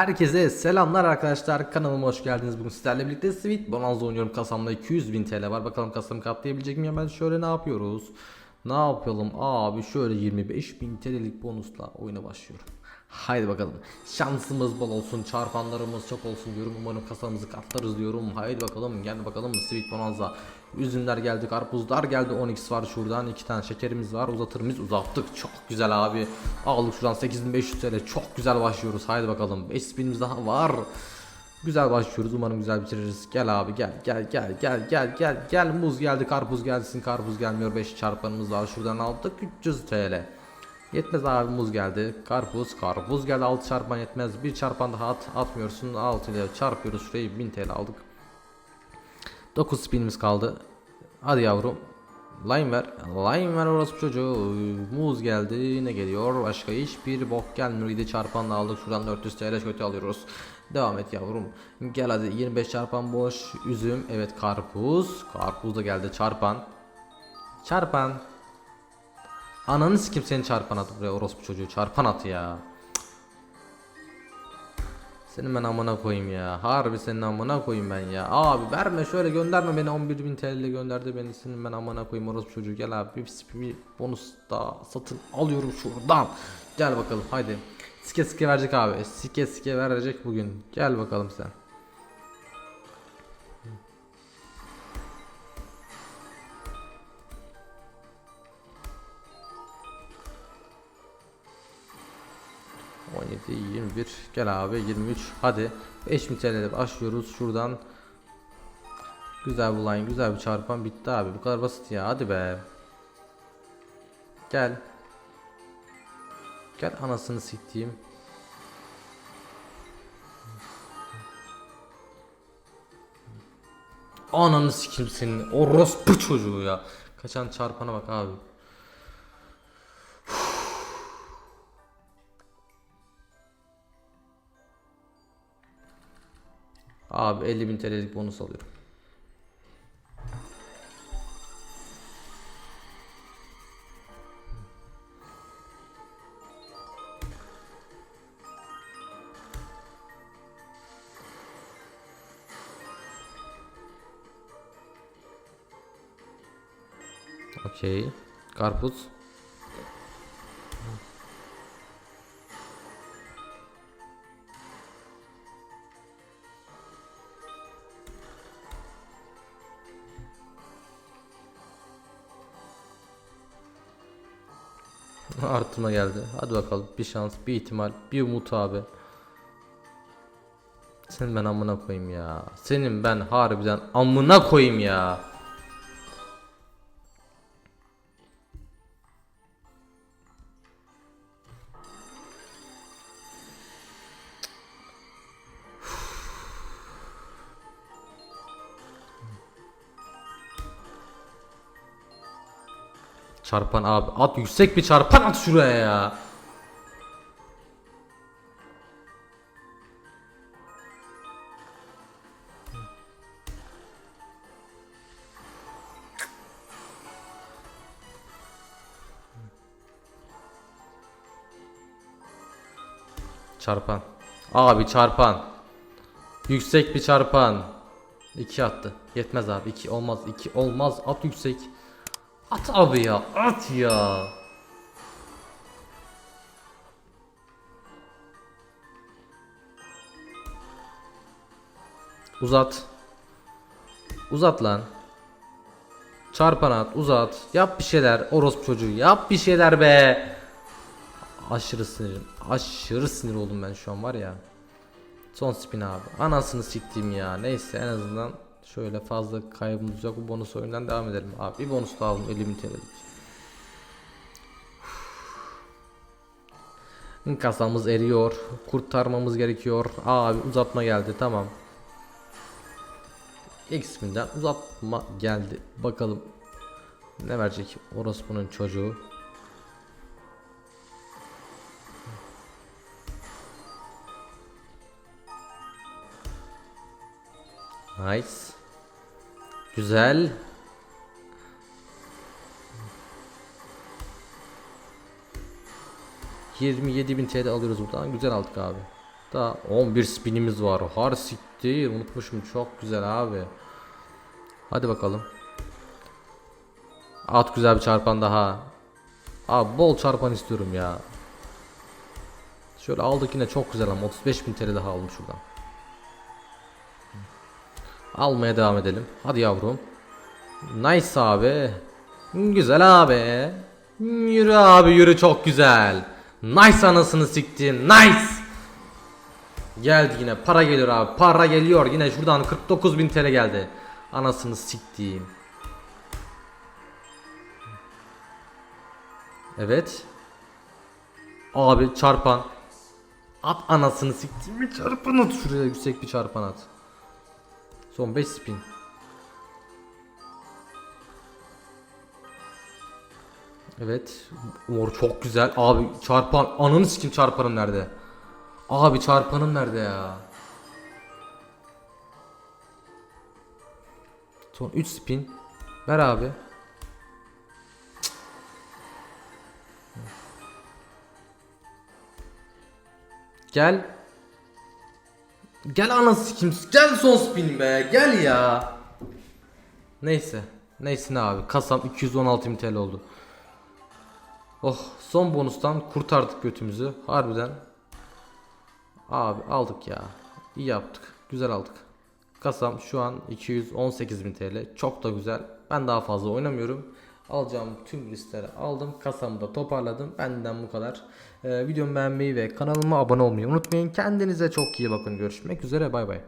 Herkese selamlar arkadaşlar. Kanalıma hoş geldiniz. Bugün sizlerle birlikte Sweet Bonanza oynuyorum. Kasamda 200.000 TL var. Bakalım kasamı katlayabilecek miyim? Hemen şöyle ne yapıyoruz? Ne yapalım? Abi şöyle 25.000 TL'lik bonusla oyuna başlıyorum Haydi bakalım. Şansımız bol olsun çarpanlarımız çok olsun diyorum. Umarım kasamızı katlarız diyorum. Haydi bakalım gel bakalım Sweet Bonanza. Üzümler geldi karpuzlar geldi. 10x var şuradan iki tane şekerimiz var. Uzatır mıyız? Uzattık. Çok güzel abi. Aldık şuradan 8500 TL çok güzel başlıyoruz. Haydi bakalım. 5000'imiz daha var. Güzel başlıyoruz. Umarım güzel bitiririz. Gel abi gel gel gel gel gel gel gel. Muz geldi karpuz gelsin. Karpuz gelmiyor. 5 çarpanımız var. Şuradan aldık. 300 TL Yetmez abi muz geldi. Karpuz, karpuz geldi. 6 çarpan yetmez. Bir çarpan daha at, atmıyorsun. 6 ile çarpıyoruz şurayı 1000 TL aldık. 9 spinimiz kaldı. Hadi yavrum. Line ver. Line ver orası çocuğu. Muz geldi. Ne geliyor? Başka hiçbir bok gelmiyor. Bir de çarpanla aldık. Şuradan 400 TL kötü alıyoruz. Devam et yavrum. Gel hadi 25 çarpan boş. Üzüm. Evet karpuz. Karpuz da geldi. Çarpan. Çarpan. Ananı sikim senin çarpan atı buraya orospu çocuğu. Çarpan atı ya. Senin ben amına koyayım ya. Harbi senin amına koyayım ben ya. Abi verme şöyle gönderme beni 11.000 TL ile gönderdi beni. Senin ben amına koyayım orospu çocuğu. Gel abi bir, bir bonus daha satın alıyorum şuradan. Gel bakalım haydi. Sike sike verecek abi. Sike sike verecek bugün. Gel bakalım sen. On yedi, yirmi bir. Gel abi 23 hadi. 5000 TL'de başlıyoruz. Şuradan. Güzel bir line güzel bir çarpan. Bitti abi. Bu kadar basit ya. Hadi be. Gel. Gel anasını siktiğim. Ananı sikeyim senin orospu çocuğu ya. Kaçan çarpana bak abi Abi 50.000 TL'lik bonus alıyorum. Okey. Karpuz. Artırma geldi. Hadi bakalım bir şans, bir ihtimal, bir umut abi. Senin ben amına koyayım ya. Senin ben harbiden amına koyayım ya. Çarpan abi at yüksek bir çarpan at şuraya ya. Çarpan. Abi çarpan. Yüksek bir çarpan. 2 attı. Yetmez abi. 2 olmaz. 2 olmaz. At yüksek. At abi ya. At ya. Uzat. Uzat lan. Çarpan at, uzat. Yap bir şeyler. Orospu çocuğu. Yap bir şeyler be. Aşırı sinirim. Aşırı sinir oldum ben şu an var ya. Son spin abi. Anasını siktiğim ya. Neyse en azından şöyle fazla kaybımız yok. Bu bonus oyundan devam edelim abi. Bir bonus daha aldım 50.000 TL'lik. Kasamız eriyor. Kurtarmamız gerekiyor. Abi uzatma geldi. Tamam. X-Min'den uzatma geldi. Bakalım ne verecek orospunun çocuğu. Nice. Güzel. Bin TL alıyoruz buradan. Güzel aldık abi. Daha 11 spinimiz var. Har siktir. Unutmuşum. Çok güzel abi. Hadi bakalım. At güzel bir çarpan daha. Abi bol çarpan istiyorum ya. Şöyle aldık yine çok güzel ama 35.000 TL daha aldım şuradan. Almaya devam edelim. Hadi yavrum. Nice abi. Güzel abi. Yürü abi yürü çok güzel. Nice anasını siktin. Nice. Geldi yine para geliyor abi. Para geliyor yine şuradan 49.000 TL geldi. Anasını siktiğim. Evet. Abi çarpan. At anasını siktiğim bir çarpan at şuraya yüksek bir çarpan at. Son 5 spin. Evet. Mor çok güzel. Abi çarpan ananı sikim çarpanım nerede? Abi çarpanım nerede ya? Son 3 spin. Ver abi. Gel. Gel anası sikim. Gel son spin be. Gel ya. Neyse. Neyse ne abi. Kasam 216 TL oldu. Oh son bonustan kurtardık götümüzü. Harbiden. Abi aldık ya. İyi yaptık. Güzel aldık. Kasam şu an 218.000 TL. Çok da güzel. Ben daha fazla oynamıyorum. Alacağım tüm riskleri aldım. Kasamı da toparladım. Benden bu kadar. Ee, videomu beğenmeyi ve kanalıma abone olmayı unutmayın. Kendinize çok iyi bakın. Görüşmek üzere. Bay bay.